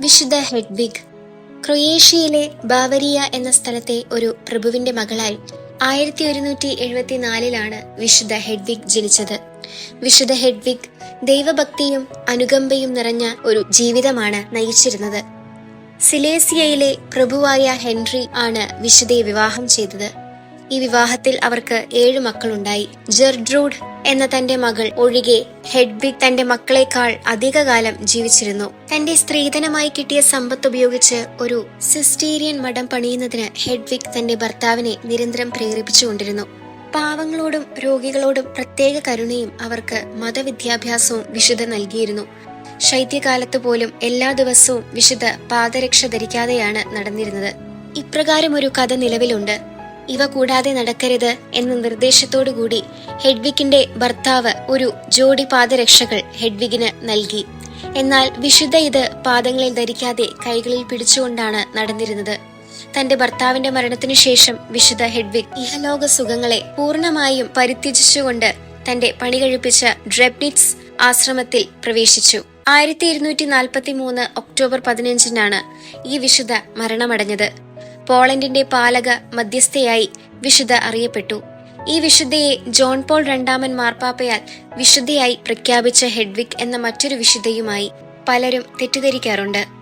വിശുദ്ധ ഹെഡ്വിഗ് ക്രൊയേഷ്യയിലെ ബാവരിയ എന്ന സ്ഥലത്തെ ഒരു പ്രഭുവിന്റെ മകളായി ആയിരത്തി ഒരുന്നൂറ്റി എഴുപത്തിനാലിലാണ് വിശുദ്ധ ഹെഡ്വിഗ് ജനിച്ചത്. വിശുദ്ധ ഹെഡ്വിഗ് ദൈവഭക്തിയും അനുകമ്പയും നിറഞ്ഞ ഒരു ജീവിതമാണ് നയിച്ചിരുന്നത്. സിലേസിയയിലെ പ്രഭുവായ ഹെൻറി ആണ് വിശുദ്ധയെ വിവാഹം ചെയ്തത്. ഈ വിവാഹത്തിൽ അവർക്ക് ഏഴു മക്കളുണ്ടായി. ജെർഡ്രൂഡ് എന്ന തന്റെ മകൾ ഒഴികെ ഹെഡ്വിഗ് തന്റെ മക്കളെക്കാൾ അധികകാലം ജീവിച്ചിരുന്നു. തന്റെ സ്ത്രീധനമായി കിട്ടിയ സമ്പത്ത് ഉപയോഗിച്ച് ഒരു സിസ്റ്റീരിയൻ മഠം പണിയുന്നതിന് ഹെഡ്വിഗ് തന്റെ ഭർത്താവിനെ നിരന്തരം പ്രേരിപ്പിച്ചുകൊണ്ടിരുന്നു. പാവങ്ങളോടും രോഗികളോടും പ്രത്യേക കരുണയും അവർക്ക് മതവിദ്യാഭ്യാസവും വിശുദ്ധ നൽകിയിരുന്നു. ശൈത്യകാലത്ത് പോലും എല്ലാ ദിവസവും വിശുദ്ധ പാദരക്ഷ ധരിക്കാതെയാണ് നടന്നിരുന്നത്. ഇപ്രകാരം ഒരു കഥ നിലവിലുണ്ട്. ഇവ കൂടാതെ നടക്കരുത് എന്ന നിർദ്ദേശത്തോടുകൂടി ഹെഡ്വിക്കിന്റെ ഭർത്താവ് ഒരു ജോഡി പാദരക്ഷകൾ ഹെഡ്വിഗിന് നൽകി. എന്നാൽ വിശുദ്ധ ഇത് പാദങ്ങളിൽ ധരിക്കാതെ കൈകളിൽ പിടിച്ചുകൊണ്ടാണ് നടന്നിരുന്നത്. തന്റെ ഭർത്താവിന്റെ മരണത്തിനു ശേഷം വിശുദ്ധ ഹെഡ്വിക് ഇഹലോക സുഖങ്ങളെ പൂർണമായും പരിത്യജിച്ചുകൊണ്ട് തന്റെ പണി കഴിപ്പിച്ച ഡ്രെബ്നിറ്റ്സ് ആശ്രമത്തിൽ പ്രവേശിച്ചു. ആയിരത്തി ഇരുന്നൂറ്റി നാൽപ്പത്തി മൂന്ന് ഒക്ടോബർ പതിനഞ്ചിനാണ് ഈ വിശുദ്ധ മരണമടഞ്ഞത്. പോളണ്ടിന്റെ പാലക മധ്യസ്ഥയായി വിശുദ്ധ അറിയപ്പെട്ടു. ഈ വിശുദ്ധയെ ജോൺ പോൾ രണ്ടാമൻ മാർപ്പാപ്പയാൽ വിശുദ്ധയായി പ്രഖ്യാപിച്ച ഹെഡ്വിക് എന്ന മറ്റൊരു വിശുദ്ധയുമായി പലരും തെറ്റിദ്ധരിക്കാറുണ്ട്.